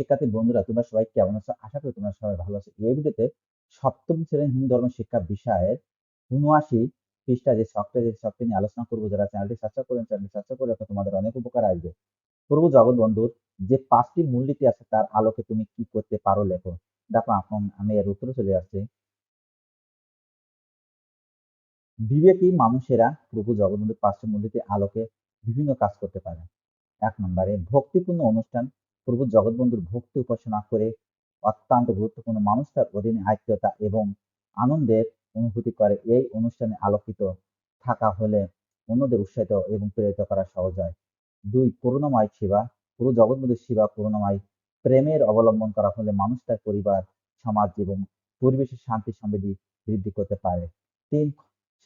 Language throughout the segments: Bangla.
শিক্ষার্থী বন্ধুরা, তোমরা সবাই কেমন আছো? আশা করি তোমরা সবাই ভালো আছো। এই ভিডিওতে সপ্তম শ্রেণির হিন্দু ধর্ম শিক্ষা বিষয়ের উনআশি পৃষ্ঠা যে শখটা যে শখটা নিয়ে আলোচনা করব, যারা চ্যানেলটি সাবস্ক্রাইব করেন চ্যানেলটি সাবস্ক্রাইব করে তোমাদের অনেক উপকার আসবে। প্রভু জগৎ বন্ধুর, যে পাঁচটি মূলনীতি আছে, তার আলোকে তুমি কি করতে পারো লেখো। দেখো, এখন আমি এর উত্তরে চলে আসছি। বিবেকী মানুষেরা প্রভু জগৎবন্ধুর পাঁচটি মূলনীতির আলোকে বিভিন্ন কাজ করতে পারে। এক নম্বরে, ভক্তিপূর্ণ অনুষ্ঠান প্রভু জগৎবন্ধুর ভক্তি উপাসনা করে অত্যন্ত গুরুত্বপূর্ণ মানুষ তার অধীনে আয়ত্ততা এবং আনন্দের অনুভূতি করে। এই অনুষ্ঠানে আলোকিত থাকা হলে অন্যদের উৎসাহিত এবং প্রেরিত করা সহজ হয়। দুই, করুণাময় সেবা। পুরো জগৎবন্ধুর সেবা করুণাময়। প্রেমের অবলম্বন করা হলে মানুষ তার পরিবার, সমাজ এবং পরিবেশের শান্তি সমৃদ্ধি বৃদ্ধি করতে পারে। তিন,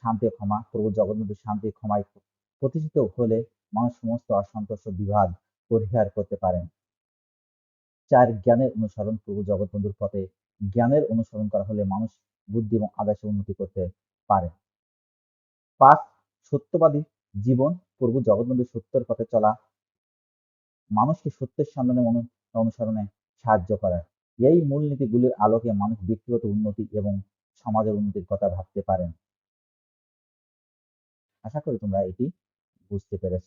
শান্তি ক্ষমা। প্রভু জগৎবন্ধুর শান্তি ক্ষমায় প্রতিষ্ঠিত হলে মানুষ সমস্ত অসন্তোষ বিভাগ পরিহার করতে পারেন। চার জ্ঞানের অনুসরণ প্রভু জগৎবন্ধুর পথে জ্ঞানের অনুসরণ করা হলে মানুষ বুদ্ধি এবং আদর্শে উন্নতি করতে পারে। পাঁচ, সত্যবাদী জীবন প্রভু জগৎবন্ধু সত্যের পথে চলা মানুষকে সত্যের সন্ধানে অনুসরণে সাহায্য করে। এই মূলনীতিগুলির আলোকে মানুষ ব্যক্তিগত উন্নতি এবং সমাজের উন্নতির কথা ভাবতে পারেন। আশা করি তোমরা এটি বুঝতে পেরেছ।